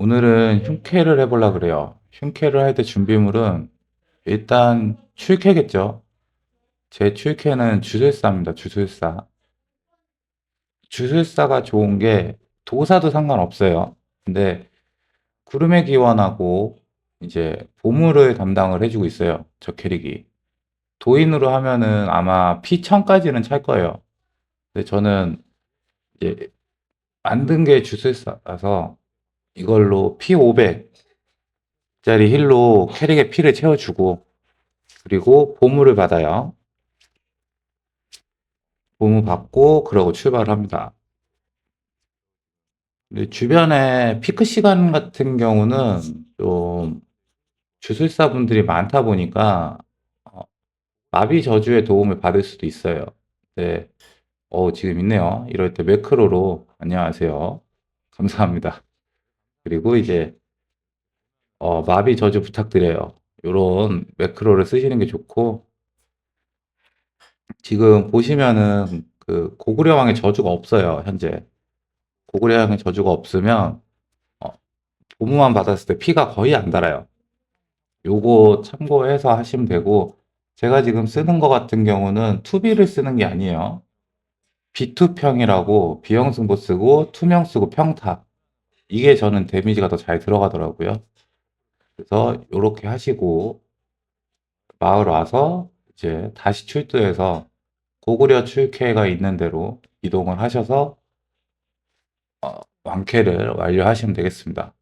오늘은 흉캐를 해보려 그래요. 흉캐를 할 때 준비물은 일단 출캐겠죠. 제 출캐는 주술사입니다. 주술사. 주술사가 좋은 게 도사도 상관없어요. 근데 구름의 기원하고 이제 보물을 담당을 해주고 있어요. 저 캐릭이. 도인으로 하면은 아마 P1000까지는 찰 거예요. 근데 저는 이제 만든 게 주술사라서 이걸로 P500짜리 힐로 캐릭의 피를 채워주고 그리고 보물을 받아요. 보물 받고 그러고 출발을 합니다. 근데 주변에 피크 시간 같은 경우는 좀 주술사 분들이 많다 보니까 어, 마비 저주의 도움을 받을 수도 있어요. 네. 어, 지금 있네요. 이럴 때 매크로로 안녕하세요. 감사합니다. 그리고 이제 어, 마비 저주 부탁드려요. 요런 매크로를 쓰시는 게 좋고 지금 보시면은 그 고구려 왕의 저주가 없어요, 현재. 고구려 왕의 저주가 없으면 어, 보무만 받았을 때 피가 거의 안 달아요. 요거 참고해서 하시면 되고 제가 지금 쓰는 거 같은 경우는 투비를 쓰는 게 아니에요. 비투평이라고 비형승보 쓰고 투명 쓰고 평타. 이게 저는 데미지가 더 잘 들어가더라고요. 그래서 요렇게 하시고 마을 와서 이제 다시 출두해서 고구려 출캐가 있는 대로 이동을 하셔서 어, 왕캐를 완료하시면 되겠습니다.